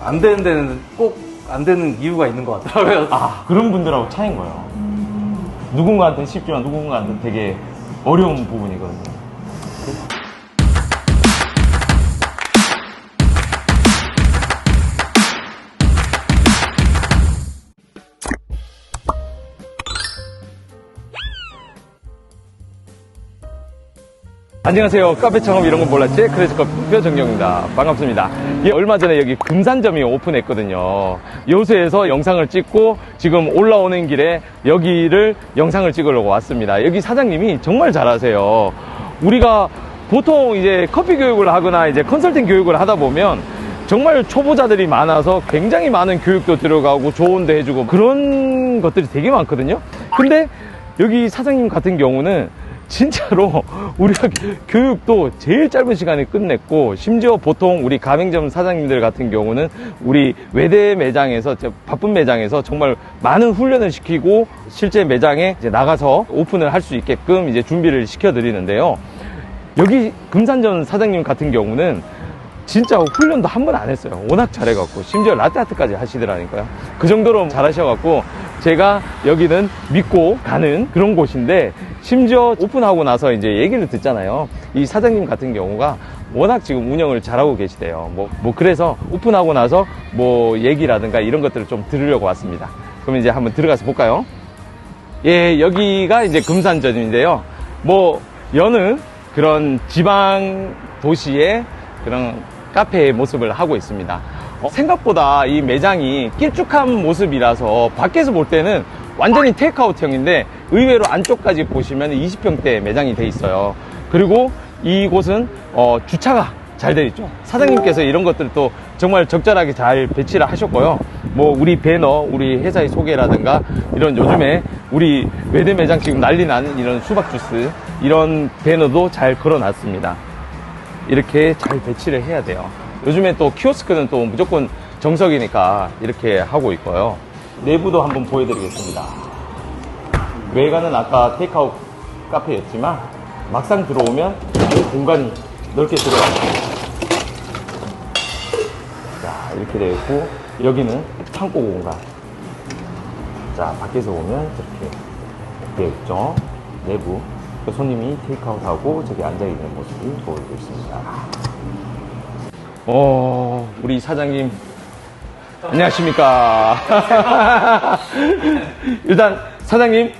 안 되는 데는 꼭 안 되는 이유가 있는 것 같더라고요. 아, 그런 분들하고 차이인 거예요. 누군가한테는 쉽지만 누군가한테는 되게 어려운 부분이거든요. 안녕하세요. 카페 창업 이런 건 몰랐지? 크레이지 커피 정경입니다. 반갑습니다. 예, 얼마 전에 여기 금산점이 오픈했거든요. 요새에서 영상을 찍고 지금 올라오는 길에 여기를 영상을 찍으려고 왔습니다. 여기 사장님이 정말 잘하세요. 우리가 보통 이제 커피 교육을 하거나 이제 컨설팅 교육을 하다 보면 정말 초보자들이 많아서 굉장히 많은 교육도 들어가고 조언도 해주고 그런 것들이 되게 많거든요. 근데 여기 사장님 같은 경우는 진짜로 우리가 교육도 제일 짧은 시간에 끝냈고 심지어 보통 우리 가맹점 사장님들 같은 경우는 우리 외대 매장에서 저 바쁜 매장에서 정말 많은 훈련을 시키고 실제 매장에 나가서 오픈을 할 수 있게끔 이제 준비를 시켜 드리는데요. 여기 금산점 사장님 같은 경우는 진짜 훈련도 한 번 안 했어요. 워낙 잘해갖고 심지어 라떼아트까지 하시더라니까요. 그 정도로 잘하셔갖고 제가 여기는 믿고 가는 그런 곳인데 심지어 오픈하고 나서 이제 얘기를 듣잖아요. 이 사장님 같은 경우가 워낙 지금 운영을 잘하고 계시대요. 뭐, 뭐 그래서 오픈하고 나서 뭐 얘기라든가 이런 것들을 좀 들으려고 왔습니다. 그럼 이제 한번 들어가서 볼까요? 예, 여기가 이제 금산점인데요. 뭐, 여느 그런 지방 도시의 그런 카페의 모습을 하고 있습니다. 어, 생각보다 이 매장이 길쭉한 모습이라서 밖에서 볼 때는 완전히 테이크아웃형인데 의외로 안쪽까지 보시면 20평대 매장이 돼 있어요. 그리고 이곳은 어, 주차가 잘 되어 있죠. 사장님께서 이런 것들을 또 정말 적절하게 잘 배치를 하셨고요. 뭐 우리 배너, 우리 회사의 소개라든가 이런 요즘에 우리 외대 매장 지금 난리 나는 이런 수박 주스 이런 배너도 잘 걸어놨습니다. 이렇게 잘 배치를 해야 돼요. 요즘에 또 키오스크는 또 무조건 정석이니까 이렇게 하고 있고요. 내부도 한번 보여드리겠습니다. 외관은 아까 테이크아웃 카페였지만 막상 들어오면 이 공간이 넓게 들어가요. 자, 이렇게 되어 있고 여기는 창고 공간. 자, 밖에서 보면 이렇게 되어 있죠. 내부. 그 손님이 테이크아웃하고 저기 앉아 있는 모습을 보이고 있습니다. 어, 우리 사장님. 안녕하십니까. 일단, 사장님.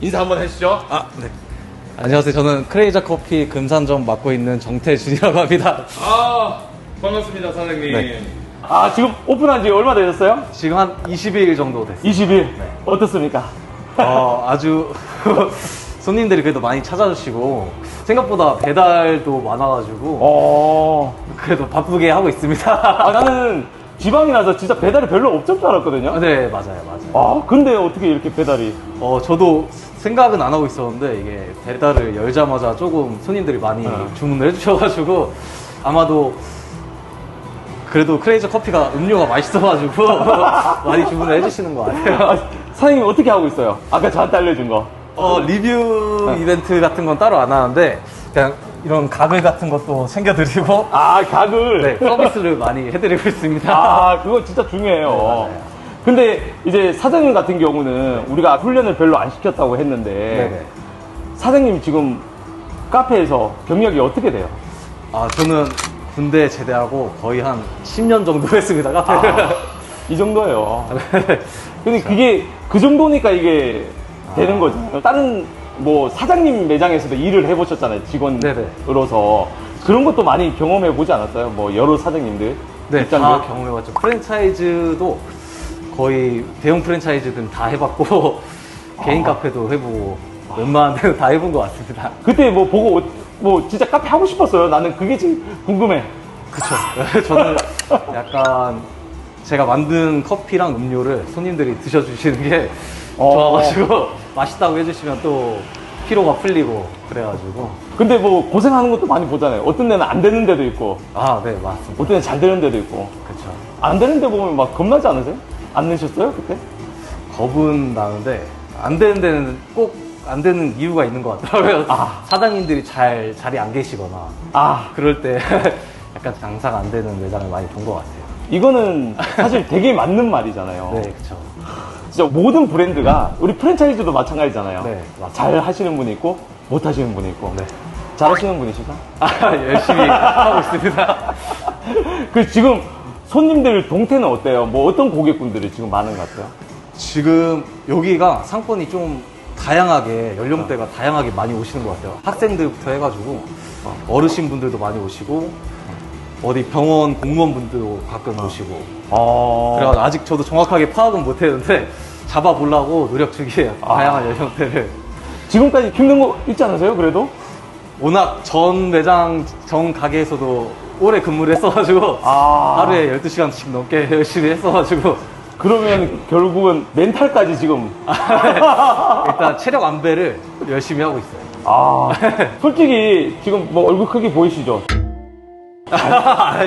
인사 한번 해주시죠. 아, 네. 안녕하세요. 저는 크레이저 커피 금산점 맡고 있는 정태준이라고 합니다. 아, 반갑습니다, 사장님. 네. 아, 지금 오픈한 지 얼마 되셨어요? 지금 한 20일 정도 됐어요. 20일. 어떻습니까? 어, 아주 손님들이 그래도 많이 찾아주시고 생각보다 배달도 많아가지고 어, 그래도 바쁘게 하고 있습니다. 아, 나는 지방이라서 진짜 배달이 별로 없을 줄 알았거든요. 네, 맞아요, 맞아요. 아, 근데 어떻게 이렇게 배달이. 어, 저도 생각은 안 하고 있었는데 이게 배달을 열자마자 조금 손님들이 많이 어. 주문을 해주셔가지고 아마도 그래도 크레이저 커피가 음료가 맛있어가지고 많이 주문을 해주시는 것 같아요. 아, 사장님 어떻게 하고 있어요? 아까 저한테 알려준 거. 어, 리뷰 이벤트 같은 건 따로 안 하는데 그냥 이런 가글 같은 것도 챙겨드리고 아, 각을. 네, 서비스를 많이 해드리고 있습니다. 아, 그거 진짜 중요해요. 네, 맞아요. 근데 이제 사장님 같은 경우는 우리가 훈련을 별로 안 시켰다고 했는데 네네. 사장님 지금 카페에서 경력이 어떻게 돼요? 아, 저는 군대 제대하고 거의 한 10년 정도 했습니다, 카페를. 이 정도예요. 네. 근데 그게 그 정도니까 이게 되는 거죠. 다른 뭐 사장님 매장에서도 일을 해보셨잖아요. 직원으로서 그런 것도 많이 경험해 보지 않았어요? 뭐 여러 사장님들 네, 입장들. 다 경험해봤죠. 프랜차이즈도 거의 대형 프랜차이즈든 다 해봤고, 개인 카페도 해보고, 웬만한 데는 다 해본 것 같습니다. 그때 뭐 보고 뭐 진짜 카페 하고 싶었어요. 나는 그게 지금 궁금해. 그쵸. 저는 약간 제가 만든 커피랑 음료를 손님들이 드셔주시는 게 어. 좋아가지고, 맛있다고 해주시면 또 피로가 풀리고, 그래가지고. 근데 뭐 고생하는 것도 많이 보잖아요. 어떤 데는 안 되는 데도 있고, 아, 네, 맞습니다. 어떤 데는 잘 되는 데도 있고. 그쵸. 안 되는 데 보면 막 겁나지 않으세요? 안 내셨어요 그때? 겁은 나는데 안 되는 데는 꼭 안 되는 이유가 있는 것 같더라고요. 아. 사장님들이 잘 자리 안 계시거나 아 그럴 때 약간 장사가 안 되는 매장을 많이 본 것 같아요. 이거는 사실 되게 맞는 말이잖아요. 네, 그쵸. 진짜 모든 브랜드가 우리 프랜차이즈도 마찬가지잖아요. 네. 잘 하시는 분이 있고 못 하시는 분이 있고. 네. 잘 하시는 분이시죠? 아, 열심히 하고 있습니다. 그 지금 손님들 동태는 어때요? 뭐 어떤 고객분들이 지금 많은 것 같아요? 지금 여기가 상권이 좀 다양하게 연령대가 다양하게 많이 오시는 것 같아요. 학생들부터 해가지고 어르신 분들도 많이 오시고 어디 병원 공무원분들도 가끔 오시고 어. 그래가지고 아직 저도 정확하게 파악은 못했는데 잡아보려고 노력 중이에요. 다양한 연령대를. 지금까지 힘든 거 있지 않으세요? 그래도? 워낙 전 매장 전 가게에서도 오래 근무를 했어가지고 아. 하루에 12시간씩 넘게 열심히 했어가지고 그러면 결국은 멘탈까지 지금. 일단 체력 안배를 열심히 하고 있어요. 아. 솔직히 지금 뭐 얼굴 크기 보이시죠?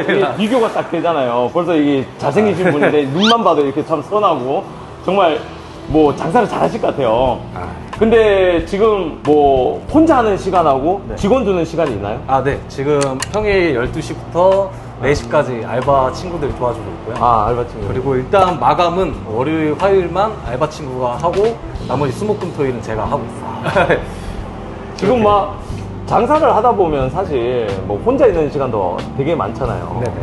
이게 비교가 딱 되잖아요. 벌써 이게 잘생기신 분인데 눈만 봐도 이렇게 참 선하고 정말 뭐 장사를 잘 하실 것 같아요. 근데 지금 뭐 혼자 하는 시간하고 네. 직원 두는 시간이 있나요? 아, 네. 지금 평일 12시부터 4시까지 알바 친구들이 도와주고 있고요. 아, 알바 친구. 그리고 일단 마감은 월요일, 화요일만 알바 친구가 하고 나머지 수목금 토일은 제가 하고 있어요. 지금 막 장사를 하다 보면 사실 뭐 혼자 있는 시간도 되게 많잖아요. 네네.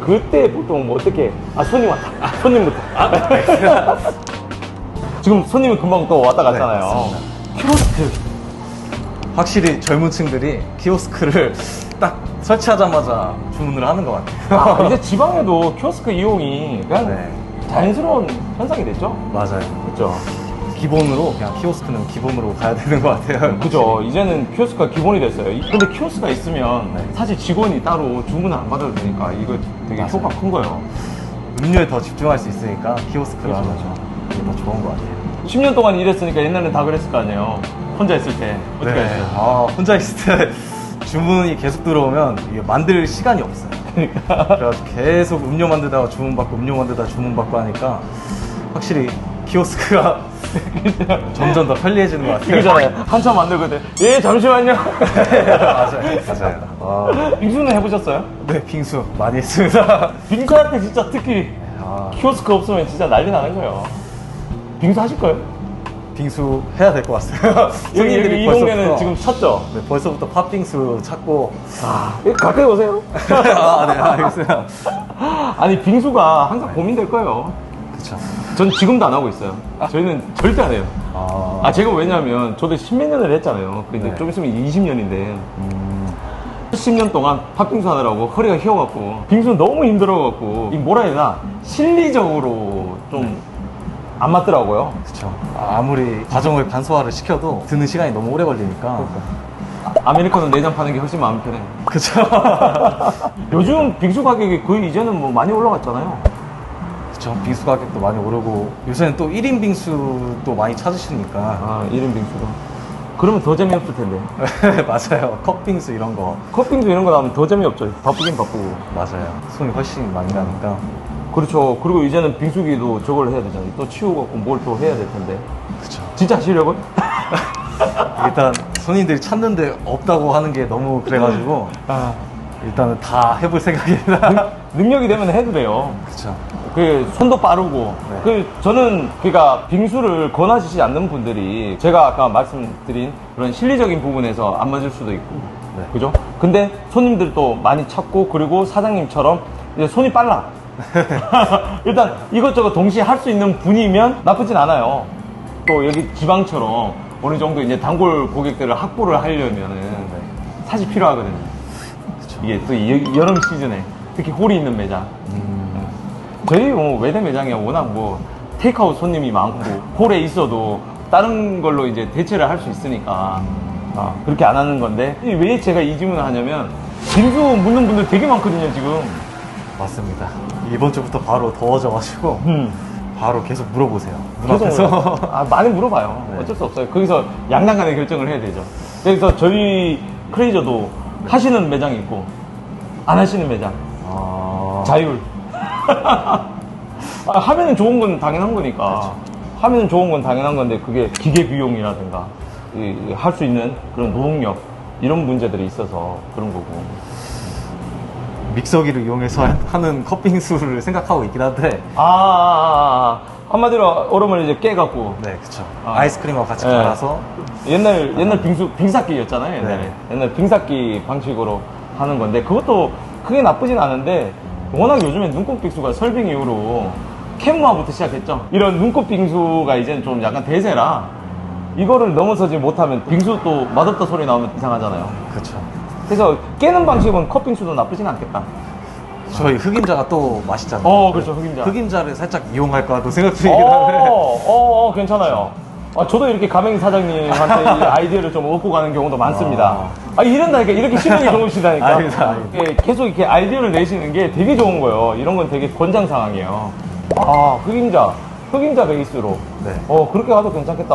그때 보통 뭐 어떻게 아 손님 왔다. 손님부터. 지금 손님이 금방 또 왔다 갔잖아요. 맞습니다. 키오스크. 확실히 젊은 층들이 키오스크를 딱 설치하자마자 주문을 하는 것 같아요. 아, 이제 지방에도 키오스크 이용이 그냥 네. 자연스러운 현상이 됐죠? 맞아요. 그렇죠. 기본으로 그냥 키오스크는 기본으로 가야 되는 것 같아요. 그죠. 이제는 키오스크가 기본이 됐어요. 이- 근데 키오스크가 있으면 네. 사실 직원이 따로 주문을 안 받아도 되니까 이거 되게 맞아요. 효과 큰 거예요. 음료에 더 집중할 수 있으니까 키오스크를 그렇죠. 하면 이게 더 좋은 것 같아요. 10년 동안 일했으니까 옛날엔 다 그랬을 거 아니에요. 혼자 있을 때. 어떻게 네. 했어요? 아, 혼자 있을 때 주문이 계속 들어오면 이게 만들 시간이 없어요. 그러니까. 그래가지고 계속 음료 만들다가 주문 받고 음료 만들다가 주문 받고 하니까 확실히 키오스크가 점점 더 편리해지는 것 같아요. 이거잖아요. 한참 만들거든. 예, 잠시만요. 맞아요. 맞아요. 아, 빙수는 해보셨어요? 네, 빙수 많이 했습니다. 빙수할 때 진짜 특히 아, 키오스크 없으면 진짜 난리 나는 거예요. 빙수 하실 거예요? 빙수 해야 될 것 같아요. 여기, 여기 이 동네는 지금 쳤죠? 네, 벌써부터 팥빙수 찾고. 아, 가까이 오세요. 아, 네, 알겠어요. 아니, 빙수가 항상 고민될 거예요. 그쵸. 전 지금도 안 하고 있어요. 저희는 절대 안 해요. 아, 아, 제가 왜냐면 저도 십몇 년을 했잖아요. 근데 네. 좀 있으면 20년인데. 음, 10년 동안 팥빙수 하느라고 허리가 휘어갖고 빙수 너무 힘들어갖고 이 뭐라 해야 되나 실리적으로 좀 안 맞더라고요. 그쵸. 아무리 과정을 간소화를 시켜도 드는 시간이 너무 오래 걸리니까. 아메리카노 4잔 파는 게 훨씬 마음 편해. 그쵸. 요즘 빙수 가격이 거의 이제는 뭐 많이 올라갔잖아요. 그쵸. 빙수 가격도 많이 오르고 요새는 또 1인 빙수도 많이 찾으시니까. 아, 1인 빙수가. 그러면 더 재미없을 텐데. 맞아요. 컵빙수 이런 거. 컵빙수 이런 거 나오면 더 재미없죠. 바쁘긴 바쁘고. 맞아요. 손이 훨씬 많이 가니까. 그렇죠. 그리고 이제는 빙수기도 저걸 해야 되잖아요. 또 치우고 뭘 또 해야 될 텐데. 그쵸. 진짜 하시려고요? 일단 손님들이 찾는데 없다고 하는 게 너무 그래가지고 아, 일단은 다 해볼 생각입니다. 능력이 되면 해도 돼요. 그쵸. 그 손도 빠르고 네. 그 저는 그러니까 빙수를 권하시지 않는 분들이 제가 아까 말씀드린 그런 실리적인 부분에서 안 맞을 수도 있고 네. 그죠? 근데 손님들도 많이 찾고 그리고 사장님처럼 이제 손이 빨라 일단 이것저것 동시에 할 수 있는 분이면 나쁘진 않아요 또 여기 지방처럼 어느 정도 이제 단골 고객들을 확보를 하려면은 네. 사실 필요하거든요 이게 또 이- 여름 시즌에 특히 홀이 있는 매장 음, 저희 뭐 외대 매장이 워낙 뭐 테이크아웃 손님이 많고 홀에 있어도 다른 걸로 이제 대체를 할 수 있으니까 아, 그렇게 안 하는 건데 이왜 제가 이 질문을 하냐면 빙수 묻는 분들 되게 많거든요 지금 맞습니다. 이번 주부터 바로 더워져가지고 음. 바로 계속 물어보세요. 문 계속 앞에서. 아, 많이 물어봐요 네. 어쩔 수 없어요 거기서 양당간의 결정을 해야 되죠 그래서 저희 크레이저도 하시는 매장이 있고 안 하시는 매장 아, 자율. 아, 하면은 좋은 건 당연한 거니까. 하면은 좋은 건 당연한 건데 그게 기계 비용이라든가 할 수 있는 그런 노동력 이런 문제들이 있어서 그런 거고. 믹서기를 이용해서 하는 컵빙수를 생각하고 있긴 한데 아, 아, 아, 아. 한마디로 얼음을 이제 깨갖고 네 그쵸 아. 아이스크림하고 같이 네. 갈아서 옛날 옛날 빙수 빙삭기였잖아요 옛날에 네. 옛날 빙삭기 방식으로 하는 건데 그것도 크게 나쁘진 않은데 워낙 요즘에 눈꽃 빙수가 설빙 이후로 캔무화부터 시작했죠. 이런 눈꽃 빙수가 이제는 좀 약간 대세라 이거를 넘어서지 못하면 빙수 또 맛없다 소리 나오면 이상하잖아요. 그쵸 그래서 깨는 방식은 컵빙수도 나쁘진 않겠다. 저희 흑임자가 또 맛있잖아요. 어 그렇죠. 흑임자. 흑임자를 살짝 이용할까도 생각 어, 중이긴 한데. 어, 어, 괜찮아요. 아, 저도 이렇게 가맹 사장님한테 이 아이디어를 좀 얻고 가는 경우도 많습니다. 아, 이런다니까. 이렇게 실력이 좋으시다니까. 아닙니다, 아닙니다. 예, 계속 이렇게 아이디어를 내시는 게 되게 좋은 거예요. 이런 건 되게 권장 사항이에요. 아, 흑임자. 흑임자 베이스로. 네. 어, 그렇게 가도 괜찮겠다.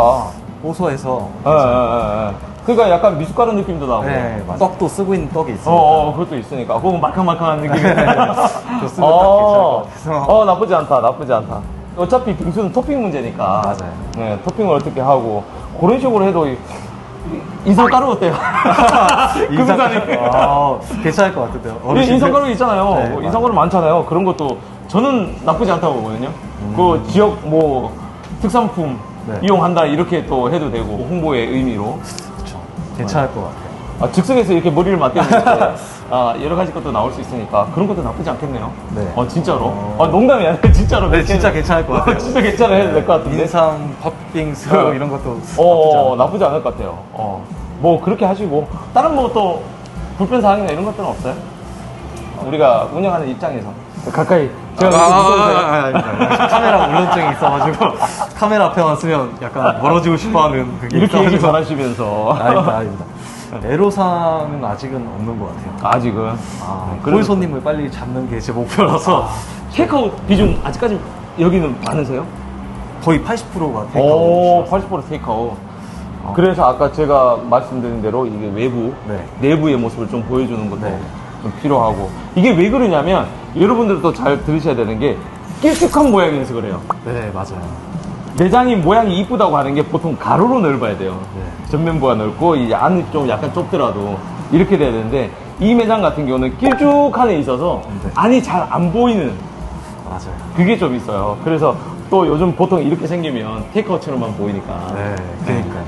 고소해서 예, 예, 예, 예. 그러니까 약간 미숫가루 느낌도 나고. 네, 맞아요. 떡도 쓰고 있는 떡이 있으니까 어, 어, 그것도 있으니까. 그거 말캉말캉한 느낌이 괜찮을 것 같아서 어, 나쁘지 않다, 나쁘지 않다. 어차피 빙수는 토핑 문제니까. 맞아요. 네, 토핑을 어떻게 하고. 그런 식으로 해도 이- 이- 인삼 가루 어때요? 금산이. 아, 괜찮을 것 같은데요 예, 어르신들? 인삼 가루 있잖아요. 네, 뭐 인삼 가루 많잖아요. 그런 것도 저는 나쁘지 않다고 보거든요. 그 지역 뭐 특산품 네. 이용한다 이렇게 또 해도 되고 홍보의 의미로. 그쵸. 괜찮을 것 같아요 아, 즉석에서 이렇게 머리를 맞대는데 아, 여러 가지 것도 나올 수 있으니까 그런 것도 나쁘지 않겠네요. 네. 어, 진짜로. 어. 아, 농담이 아니라 진짜로. 네, 진짜 괜찮을 것 같아요. 진짜 괜찮아 해도 될것 같은데. 인삼, 팥빙수 네. 이런 것도 어, 나쁘지 나쁘지 않을 것 같아요. 어. 뭐 그렇게 하시고 다른 뭐 또 불편 사항이나 이런 것들은 없어요? 우리가 운영하는 입장에서 가까이 제가 아, 아. 아, 아, 아, 카메라 울렁증이 있어가지고 카메라 앞에만 쓰면 약간 멀어지고 싶어하는 이렇게 얘기. 전하시면서 아닙니다, 아닙니다. 애로사항은 아직은 없는 것 같아요. 아직은 아, 그래도- 홀 손님을 빨리 잡는 게 제 목표라서 테이크아웃 비중 아직까지 여기는 많으세요? 거의 80%가 오, 테이크아웃. 80% 테이크아웃. 그래서 아까 제가 말씀드린 대로 이게 외부, 네. 내부의 모습을 좀 보여주는 것도 네. 좀 필요하고. 이게 왜 그러냐면, 여러분들도 잘 들으셔야 되는 게, 길쭉한 모양이어서 그래요. 네, 맞아요. 내장이 모양이 이쁘다고 하는 게 보통 가로로 넓어야 돼요. 네. 전면부가 넓고, 이제 안이 좀 약간 좁더라도, 이렇게 돼야 되는데, 이 매장 같은 경우는 길쭉한 에 있어서, 네. 안이 잘 안 보이는 맞아요. 그게 좀 있어요. 그래서 또 요즘 보통 이렇게 생기면 테이크아웃처럼만 보이니까. 네, 그러니까요.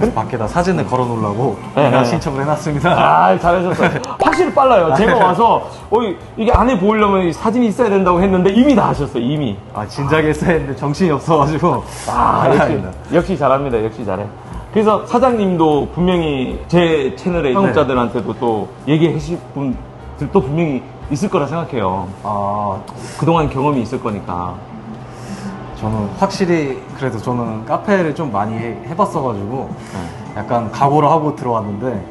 그래서 밖에다 사진을 걸어 놓으려고 네, 그냥 네. 신청을 해놨습니다. 아, 잘하셨어요. 확실히 빨라요. 제가 와서, 어, 이게 안에 보이려면 이 사진이 있어야 된다고 했는데 이미 다 하셨어요, 이미. 아, 진작에 했어야 했는데 정신이 없어가지고. 아, 역시, 아닙니다. 역시 잘합니다. 역시 잘해. 그래서 사장님도 분명히 제 채널의 창업자들한테도 또 얘기하실 분들도 분명히 있을 거라 생각해요. 아, 그동안 경험이 있을 거니까. 저는 확실히 그래도 저는 카페를 좀 많이 해- 해봤어가지고 약간 각오를 하고 들어왔는데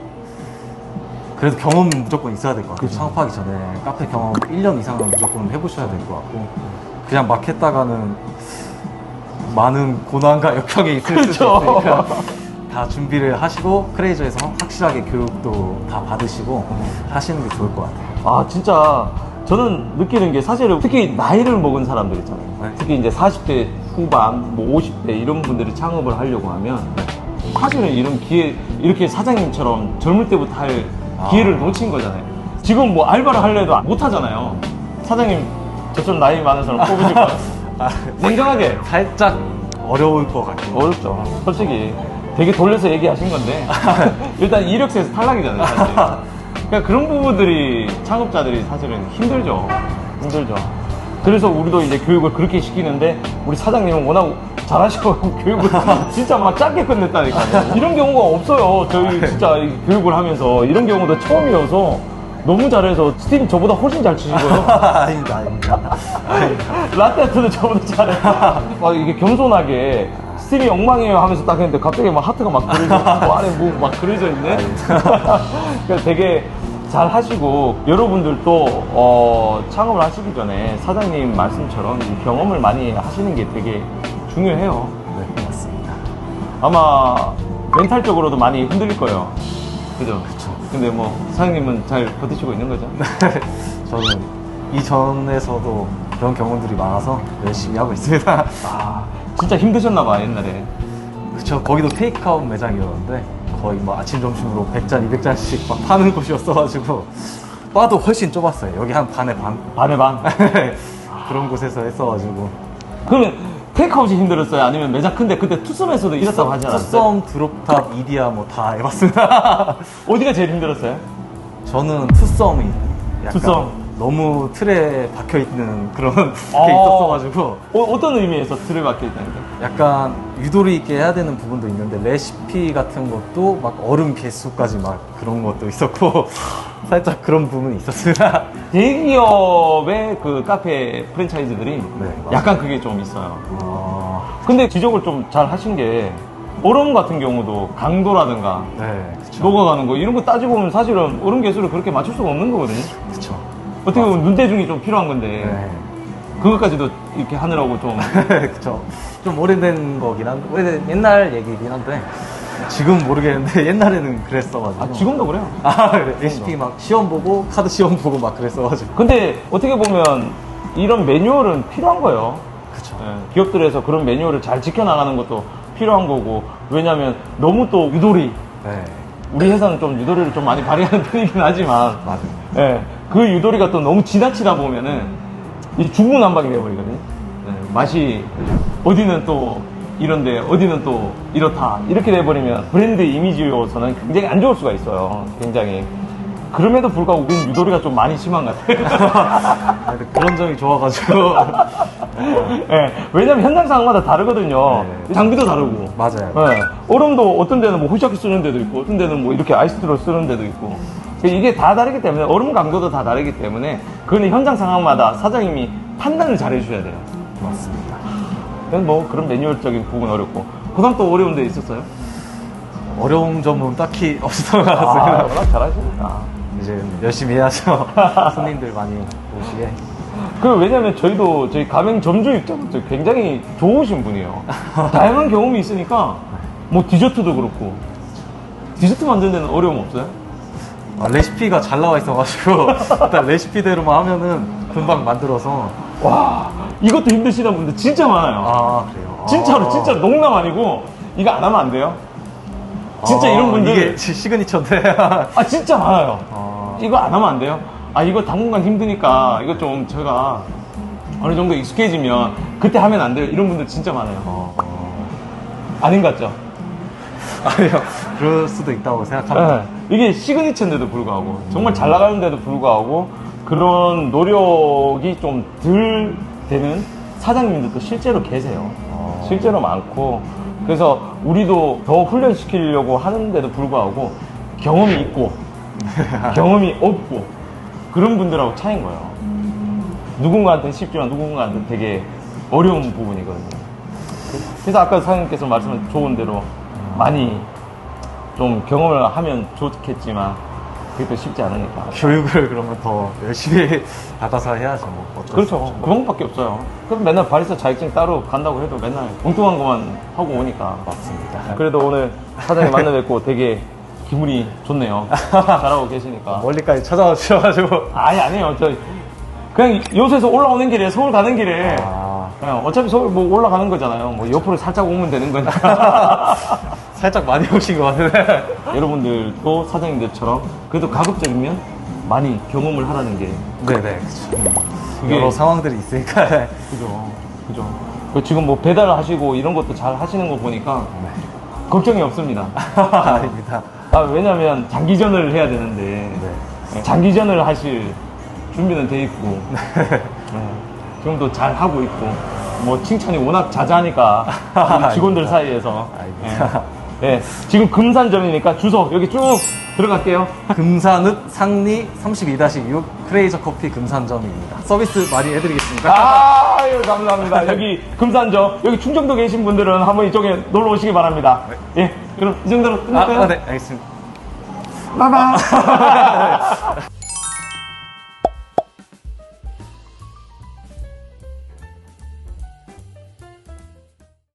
그래도 경험은 무조건 있어야 될 것 같아요. 창업하기 전에 카페 경험 1년 이상은 무조건 해보셔야 될 것 같고 그냥 막 했다가는 많은 고난과 역경이 있을 수도 그렇죠. 있으니까 다 준비를 하시고 크레이저에서 확실하게 교육도 다 받으시고 하시는 게 좋을 것 같아요. 아 진짜 저는 느끼는 게 사실은 특히 나이를 먹은 사람들 있잖아요. 네. 특히 이제 40대 후반, 뭐 50대 이런 분들이 창업을 하려고 하면 사실은 이런 기회 이렇게 사장님처럼 젊을 때부터 할 아. 기회를 놓친 거잖아요. 지금 뭐 알바를 하려 해도 못 하잖아요. 사장님 저처럼 나이 많은 사람 뽑으실 것 같아요. 아, 냉정하게 살짝 어려울 것 같긴 해요. 어렵죠. 솔직히 되게 돌려서 얘기하신 건데 일단 이력서에서 탈락이잖아요. 사실. 그러니까 그런 부분들이 창업자들이 사실은 힘들죠. 힘들죠. 그래서 우리도 이제 교육을 그렇게 시키는데 우리 사장님은 워낙 잘하셔가지고 교육을 진짜 막 짧게 끝냈다니까요. 이런 경우가 없어요. 저희 진짜 이 교육을 하면서 이런 경우도 처음이어서 너무 잘해서 스팀 저보다 훨씬 잘 치시고요. 아닙니다, 아닙니다. 라떼 아트도 저보다 잘해. 막 이게 겸손하게 스팀이 엉망이에요 하면서 딱 했는데 갑자기 막 하트가 막 그려져 있고 안에 뭐 막 그려져 있네. 그래서 되게 잘 하시고 여러분들도 어, 창업을 하시기 전에 사장님 말씀처럼 이 경험을 많이 하시는 게 되게 중요해요. 네, 맞습니다. 아마 멘탈적으로도 많이 흔들릴 거예요. 그죠? 그쵸. 근데 뭐 사장님은 잘 버티시고 있는 거죠? 저는 이전에서도 그런 경험들이 많아서 열심히 하고 있습니다. 아, 진짜 힘드셨나 봐, 옛날에. 그쵸, 거기도 테이크아웃 매장이었는데 거의 뭐 아침, 점심으로 100잔, 200잔씩 막 파는 곳이었어가지고 바도 훨씬 좁았어요. 여기 한 반에 반. 반에 반. 그런 곳에서 했어가지고. 그러면 테이크아웃이 힘들었어요? 아니면 매장 큰데 그때 투썸에서도 이랬다고 하지 않았어요? 투썸, 드롭탑, 이디야 뭐 다 해봤습니다. 어디가 제일 힘들었어요? 저는 투썸이 약간 투썸. 너무 틀에 박혀 있는 그런 게 어. 있었어가지고 어, 어떤 의미에서 틀을 박혀 있다는 게? 약간 유도리 있게 해야 되는 부분도 있는데 레시피 같은 것도 막 얼음 개수까지 막 그런 것도 있었고 살짝 그런 부분이 있었습니다. 대기업의 그 카페 프랜차이즈들이 맞아요. 약간 그게 좀 있어요. 어, 근데 지적을 좀 잘 하신 게 얼음 같은 경우도 강도라든가 네, 그쵸. 녹아가는 거 이런 거 따지고 보면 사실은 얼음 개수를 그렇게 맞출 수가 없는 거거든요. 그쵸. 어떻게 보면 눈대중이 좀 필요한 건데 네. 그것까지도 이렇게 하느라고 좀 그쵸. 좀 오래된 거긴 한데, 오래된 옛날 얘기긴 한데, 지금 모르겠는데, 옛날에는 그랬어가지고. 아, 지금도 그래요. 아, 그래. 레시피 막 시험 보고, 카드 시험 보고 막 그랬어가지고. 근데 어떻게 보면 이런 매뉴얼은 필요한 거예요. 그쵸. 예, 기업들에서 그런 매뉴얼을 잘 지켜나가는 것도 필요한 거고 왜냐하면 너무 또 유도리 네. 우리 회사는 좀 유도리를 좀 많이 발휘하는 편이긴 하지만 맞아요. 예, 그 유도리가 또 너무 지나치다 보면은 이 중구난방이 되어버리거든요. 예, 맛이 어디는 또 이런데 어디는 또 이렇다 이렇게 돼버리면 브랜드 이미지로서는 굉장히 안 좋을 수가 있어요. 굉장히 그럼에도 불구하고 우리는 유도리가 좀 많이 심한 것 같아요. 그런 점이 좋아가지고. 예, 왜냐면 현장 상황마다 다르거든요. 네. 장비도 다르고. 맞아요. 예, 얼음도 어떤 데는 뭐 후샤키 쓰는 데도 있고, 어떤 데는 뭐 이렇게 아이스트로 쓰는 데도 있고. 이게 다 다르기 때문에, 얼음 강도도 다 다르기 때문에, 그거는 현장 상황마다 사장님이 판단을 잘 해주셔야 돼요. 맞습니다. 뭐 그런 매뉴얼적인 부분 어렵고. 그 다음 또 어려운 데 있었어요? 어려운 점은 딱히 없었던 것 아, 같습니다. 워낙 잘하시니까. 이제 열심히 해야죠. 손님들 많이 오시게. 그 왜냐면 저희도 저희 가맹 점주 입장부터 굉장히 좋으신 분이에요. 다양한 경험이 있으니까 뭐 디저트도 그렇고 디저트 만드는 데는 어려움 없어요? 아, 레시피가 잘 나와 있어가지고, 일단 레시피대로만 하면은 금방 만들어서. 와 이것도 힘드시는 분들 진짜 많아요. 아, 그래요? 진짜로 아. 진짜 농담 아니고 이거 안 하면 안 돼요. 진짜 아, 이런 분들 이게 시- 시그니처인데. 아 진짜 많아요. 아. 이거 안 하면 안 돼요. 아 이거 당분간 힘드니까 이거 좀 제가 어느 정도 익숙해지면 그때 하면 안 돼요. 이런 분들 진짜 많아요. 어, 어. 아닌 것 같죠? 아니요. 그럴 수도 있다고 생각합니다. 네. 이게 시그니처인데도 불구하고 정말 잘 나가는데도 불구하고 그런 노력이 좀 덜 되는 사장님들도 실제로 계세요. 어. 실제로 많고 그래서 우리도 더 훈련시키려고 하는데도 불구하고 경험이 있고 경험이 없고 그런 분들하고 차이인 거예요. 누군가한테는 쉽지만 누군가한테는 되게 어려운 부분이거든요. 그래서 아까 사장님께서 말씀하신 좋은 대로 많이 좀 경험을 하면 좋겠지만 그게 또 쉽지 않으니까. 교육을 그러면 더 열심히 받아서 해야죠. 뭐. 그렇죠. 없죠. 그 방법밖에 없어요. 그럼 맨날 바리스타 자격증 따로 간다고 해도 맨날 엉뚱한 것만 하고 오니까. 맞습니다. 그래도 오늘 사장님 만나 뵙고 되게 기분이 좋네요. 잘하고 계시니까. 멀리까지 찾아와 주셔가지고. 아니, 아니에요. 저 그냥 요새에서 올라오는 길에 서울 가는 길에 아, 그냥 어차피 서울 뭐 올라가는 거잖아요. 뭐 옆으로 살짝 오면 되는 거니까. 살짝 많이 오신 것 같은데. 여러분들도 사장님들처럼 그래도 가급적이면 많이 경험을 하라는 게 네네. 그게- 여러 상황들이 있으니까. 그죠. 그죠. 그 지금 뭐 배달 하시고 이런 것도 잘 하시는 거 보니까 네. 걱정이 없습니다. 아닙니다. 아, 왜냐면 장기전을 해야 되는데 네. 장기전을 하실 준비는 돼 있고 네. 지금도 잘 하고 있고 뭐 칭찬이 워낙 자자하니까 우리 직원들 아닙니다. 사이에서 아닙니다. 예. 예. 지금 금산점이니까 주소 여기 쭉 들어갈게요. 금산읍 상리 32-6 크레이저 커피 금산점입니다. 서비스 많이 해드리겠습니다. 아 유 감사합니다. 여기 금산점 여기 충청도 계신 분들은 한번 이쪽에 놀러 오시기 바랍니다. 예. 그럼 이 정도로 아, 끝낼까요? 아, 네, 알겠습니다. 바이바이.